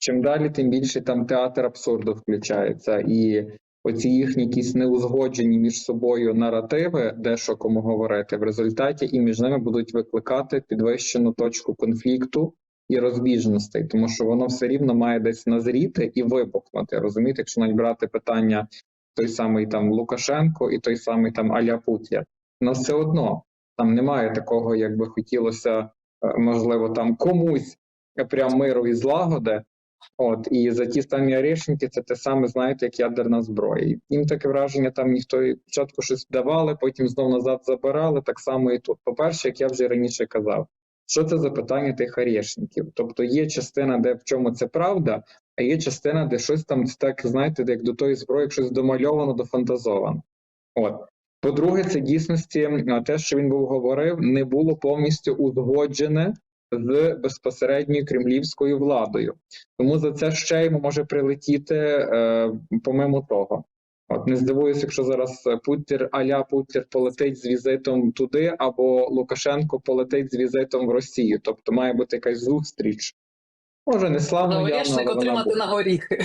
чим далі, тим більше там театр абсурду включається. І оці їхні якісь неузгоджені між собою наративи, де що кому говорити, в результаті і між ними будуть викликати підвищену точку конфлікту і розбіжностей, тому що воно все рівно має десь назріти і вибухнути. Розумієте, якщо навіть брати питання той самий там Лукашенко і той самий там Аля Путля, але все одно там немає такого, як би хотілося, е, можливо, там комусь прям миру і злагоди. От і за ті самі орешники це те саме, знаєте, як ядерна зброя. Їм таке враження, там ніхто спочатку щось давали, потім знов назад забирали. Так само і тут. По-перше, як я вже раніше казав, що це за питання тих орешників? Тобто є частина, де в чому це правда, а є частина, де щось там так, знаєте, як до тої зброї щось домальовано, дофантазовано. От. По-друге, це дійсності те, що він був говорив, не було повністю узгоджене з безпосередньою кремлівською владою. Тому за це ще йому може прилетіти е, помимо того. От не здивуюся, якщо зараз Путір аля Путір полетить з візитом туди, або Лукашенко полетить з візитом в Росію. Тобто має бути якась зустріч. Може, не славно але вона отримати буде. на горіхи.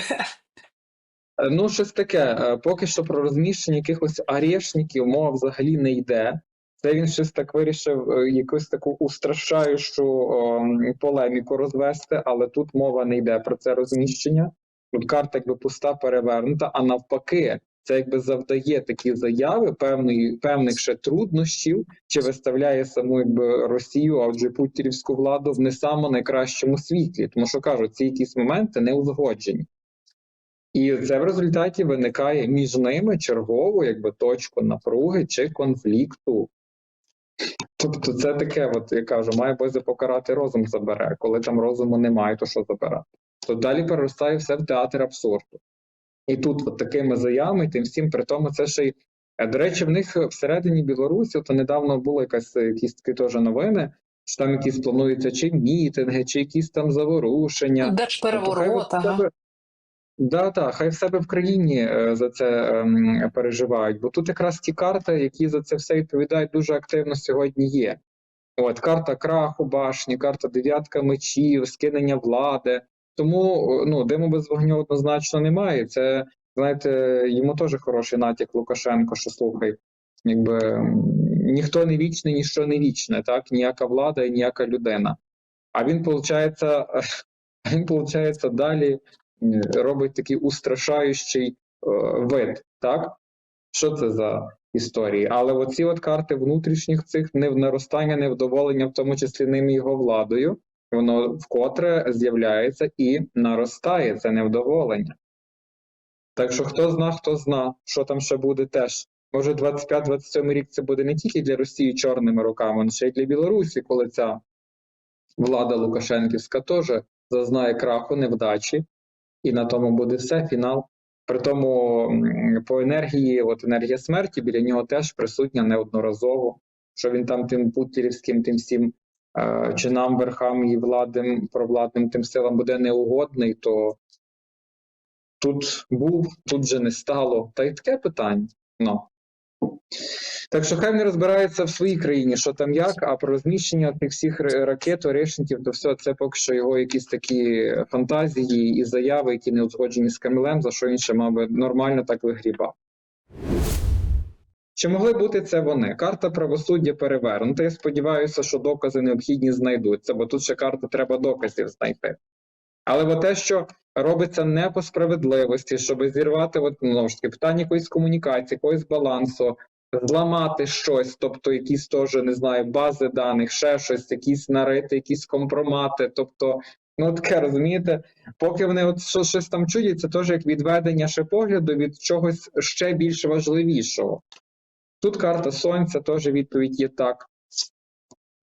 Е, Ну, щось таке. Е, Поки що про розміщення якихось арешників мова взагалі не йде. Це він щось так вирішив е, якусь таку устрашаючу ем, полеміку розвести, але тут мова не йде про це розміщення. Тут карта якби пуста перевернута, а навпаки, це якби завдає такі заяви певної певних ще труднощів, чи виставляє саму якби Росію, а отже путірівську владу в не само найкращому світлі, тому що кажуть, ці якісь моменти не узгоджені. І це в результаті виникає між ними чергову якби точку напруги чи конфлікту. Тобто, це таке, от я кажу, має Боже покарати розум забере. Коли там розуму немає, то що забирати? То далі переростає все в театр абсурду. І тут, от такими заявами, тим всім, при тому, це ще й. е, До речі, в них всередині Білорусі, то недавно якась е, якісь такі теж новини, що там якісь плануються чи мітинги, чи якісь там заворушення. Держпереворот, ага. Да, так, хай в себе в країні е, за це ем, переживають, бо тут якраз ті карти, які за це все відповідають, дуже активно сьогодні є. От карта краху башні, карта дев'ятка мечів, скинення влади. Тому е, ну, диму без вогню однозначно немає. Це, знаєте, йому теж хороший натяк Лукашенко, що слухай, якби ніхто не вічний, ніщо не вічне, так, ніяка влада і ніяка людина. А він, виходить, він, виходить, далі робить такий устрашаючий е, вид, так? Що це за історії? Але оці от карти внутрішніх цих наростання невдоволення, в тому числі ним його владою, воно вкотре з'являється і наростає це невдоволення. Так що хто зна, хто зна, що там ще буде теж. Може, 25-27 рік це буде не тільки для Росії чорними руками, але ще й для Білорусі, коли ця влада Лукашенківська теж зазнає краху, невдачі, і на тому буде все, фінал. При тому по енергії, от енергія смерті біля нього теж присутня неодноразово. Що він там тим путірівським, тим всім е, чинам, верхам і владним, провладним тим силам буде неугодний, то тут був, тут же не стало. Та й таке питання. Ну. Так що хай вони розбираються в своїй країні, що там як, а про розміщення тих всіх ракет, орешників, то все це поки що його якісь такі фантазії і заяви, які не узгоджені з Кремлем, за що мав би нормально так вигрібав. Чи могли бути це вони? Карта правосуддя перевернута. Я сподіваюся, що докази необхідні знайдуться, бо тут ще карта треба доказів знайти. Але те, що робиться не по справедливості, щоб зірвати от, ну, ж таки, питання якоїсь комунікації, якогось балансу, зламати щось, тобто якісь теж, не знаю, бази даних, ще щось, якісь нарити, якісь компромати. Тобто, ну таке розумієте, поки вони от що, щось там чують, це теж як відведення ще погляду від чогось ще більш важливішого. Тут карта сонця, теж відповідь є так.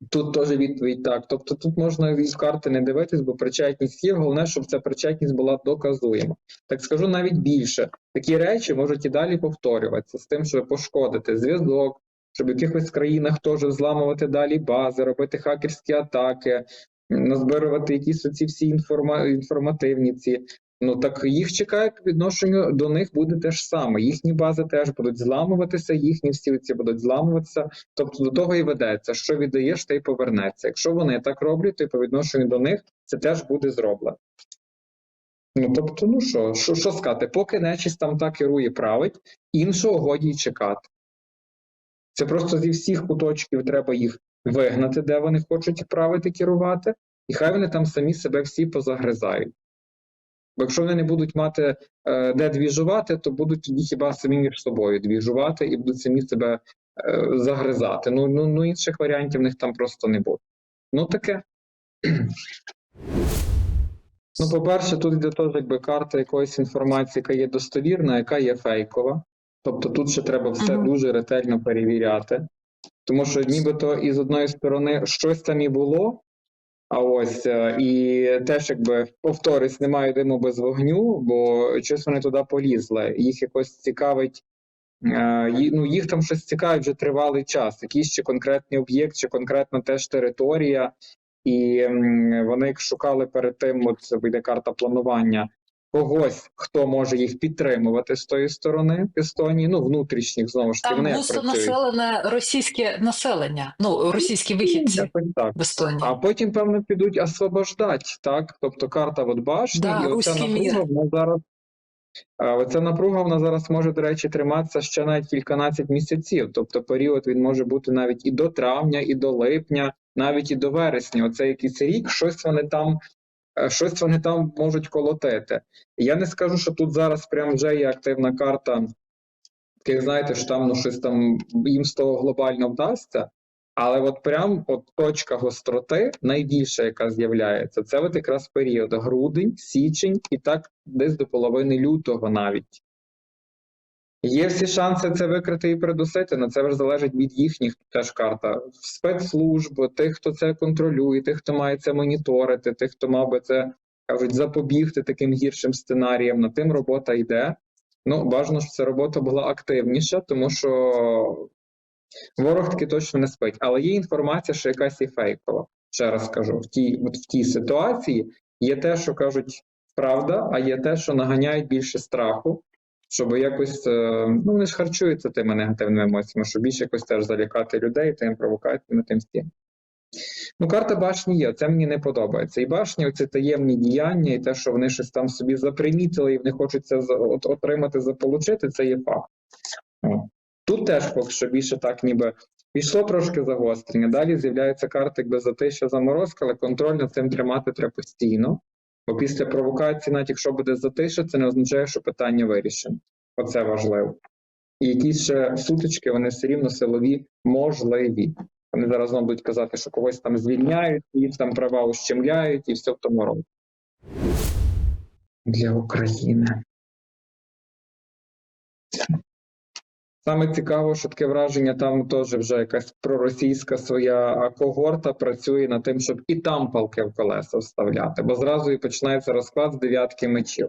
Тут теж відповідь так. Тобто тут можна із карти не дивитись, бо причетність є. Головне, щоб ця причетність була доказуєма. Так скажу навіть більше. Такі речі можуть і далі повторюватися з тим, щоб пошкодити зв'язок, щоб в якихось країнах теж зламувати далі бази, робити хакерські атаки, назбирувати якісь оці всі інформа... інформативні ці. Ну так їх чекає по відношенню до них буде те ж саме. Їхні бази теж будуть зламуватися, їхні всі ці будуть зламуватися. Тобто до того і ведеться, що віддаєш, те й повернеться. Якщо вони так роблять, то й по відношенню до них це теж буде зроблено. Ну тобто, ну що, що, що сказати, поки нечість там так керує править, іншого годі й чекати. Це просто зі всіх куточків треба їх вигнати, де вони хочуть правити, керувати, і хай вони там самі себе всі позагризають. Бо якщо вони не будуть мати е, де двіжувати, то будуть тоді хіба самі між собою двіжувати і будуть самі себе е, загризати. Ну, ну, ну інших варіантів в них там просто не буде. Ну таке. Ну, по-перше, тут йде теж якби карта якоїсь інформації, яка є достовірна, яка є фейкова. Тобто тут ще треба все Мгм. дуже ретельно перевіряти. Тому що нібито і з одної сторони щось там і було, а ось е, і теж якби повторюсь, немає диму без вогню, бо щось вони туди полізли. Їх якось цікавить. е, Ну, їх там щось цікавить вже тривалий час. Якийсь чи конкретний об'єкт, чи конкретна теж територія, і вони шукали перед тим, от вийде карта планування, когось, хто може їх підтримувати з тої сторони Естонії, ну внутрішніх знову ж таки, Там вони густо населене російське населення, ну російські вихідці так. в Естонії. А потім, певно, підуть освобождати, так? Тобто карта от башні, Да, і оця напруга вона зараз. Оця напруга вона зараз може, до речі, триматися ще навіть кільканадцять місяців. Тобто період він може бути навіть і до травня, і до липня, навіть і до вересня. Оце якийсь рік, щось вони там, щось вони там можуть колотити. Я не скажу, що тут зараз прям вже є активна карта. таких знаєте, що там ну щось там їм з того глобально вдасться. Але от прям от точка гостроти, найбільша, яка з'являється, це от якраз період грудень, січень і так десь до половини лютого навіть. Є всі шанси це викрити і придусити, але це вже залежить від їхніх теж карта спецслужб, тих, хто це контролює, тих, хто має це моніторити, тих, хто мав би це кажуть, запобігти таким гіршим сценаріям. Над тим робота йде. Ну, бажано, щоб ця робота була активніша, тому що ворог таки точно не спить. Але є інформація, що якась і фейкова. Ще раз кажу, в тій, от в тій ситуації є те, що кажуть правда, а є те, що наганяють більше страху, щоб якось е, ну вони ж харчуються тими негативними емоціями, щоб більше якось теж залякати людей тим провокаціями, тим всім. Ну, карта башні є, це мені не подобається. І башні, оці таємні діяння, і те, що вони щось там собі запримітили, і вони хочуть це отримати, заполучити, це є факт. Тут теж поки що більше так, ніби пішло трошки загострення. Далі з'являється карта якби затища заморозка, але контроль над цим тримати треба постійно. Бо після провокації, навіть якщо буде затиша, це не означає, що питання вирішено. Оце важливо. І якісь ще сутички, вони все рівно силові можливі. Вони зараз знову будуть казати, що когось там звільняють, і там права ущемляють, і все в тому роді. Для України. Саме цікаво, що таке враження, там теж вже якась проросійська своя когорта працює над тим, щоб і там палки в колеса вставляти, бо зразу і починається розклад з дев'ятки мечів.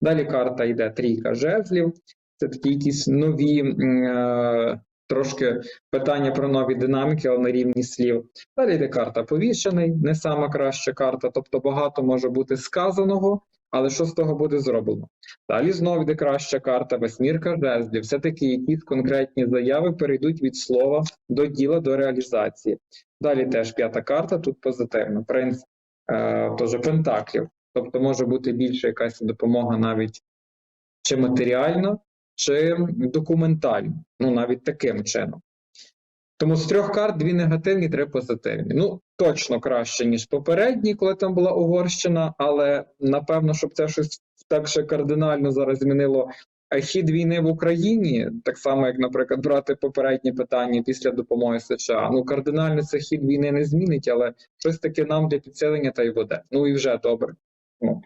Далі карта йде трійка жезлів. Це такі якісь нові е, трошки питання про нові динаміки, але на рівні слів. Далі йде карта повішений, не сама краща карта, тобто багато може бути сказаного, але що з того буде зроблено? Далі знову йде краща карта, восьмірка жезлів. Все-таки якісь конкретні заяви перейдуть від слова до діла, до реалізації. Далі теж п'ята карта, тут позитивна. Принц е, теж пентаклів. Тобто може бути більше якась допомога навіть чи матеріально, чи документально. Ну, навіть таким чином. Тому з трьох карт дві негативні, три позитивні. Ну, точно краще, ніж попередні, коли там була Угорщина, але напевно, щоб це щось так ще кардинально зараз змінило хід війни в Україні, так само, як, наприклад, брати попередні питання після допомоги США. Ну, кардинально це хід війни не змінить, але щось таке нам для підсилення та й буде. Ну і вже добре. Ну,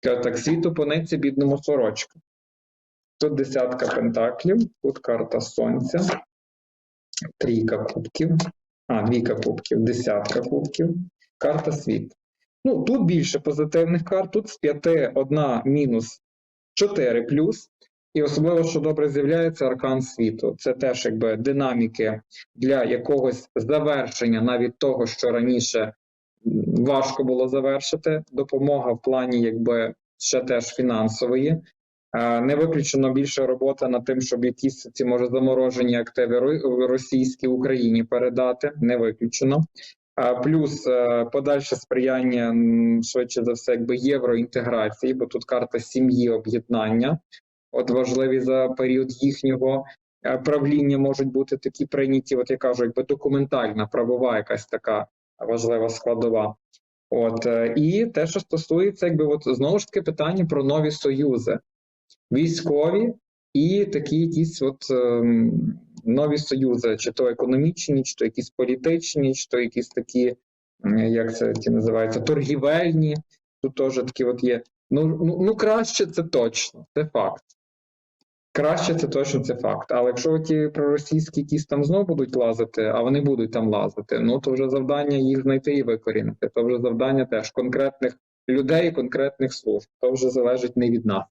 так, світу пониться бідному сорочка. Тут десятка пентаклів, тут карта сонця, трійка кубків, а, двійка кубків, десятка кубків, карта світу. Ну, тут більше позитивних карт, тут з п'яти одна мінус 4 плюс. І особливо, що добре з'являється аркан світу. Це теж якби динаміки для якогось завершення, навіть того, що раніше важко було завершити. Допомога в плані, якби ще теж фінансової. Е, Не виключено більше робота над тим, щоб якісь ці може заморожені активи російські Україні передати. Не виключено. А плюс е, подальше сприяння швидше за все, якби євроінтеграції, бо тут карта сім'ї об'єднання. От важливі за період їхнього е, правління можуть бути такі прийняті, от я кажу, якби документальна, правова якась така важлива складова. От е, і те, що стосується, якби от знову ж таки питання про нові союзи, військові і такі якісь от ем, нові союзи, чи то економічні, чи то якісь політичні, чи то якісь такі, як це ті називаються, торгівельні. Тут теж такі от є. Ну, ну, ну краще це точно, це факт. Краще це точно це факт. Але якщо ті проросійські якісь там знову будуть лазити, а вони будуть там лазити, ну то вже завдання їх знайти і викорінити. То вже завдання теж конкретних людей, конкретних служб. То вже залежить не від нас.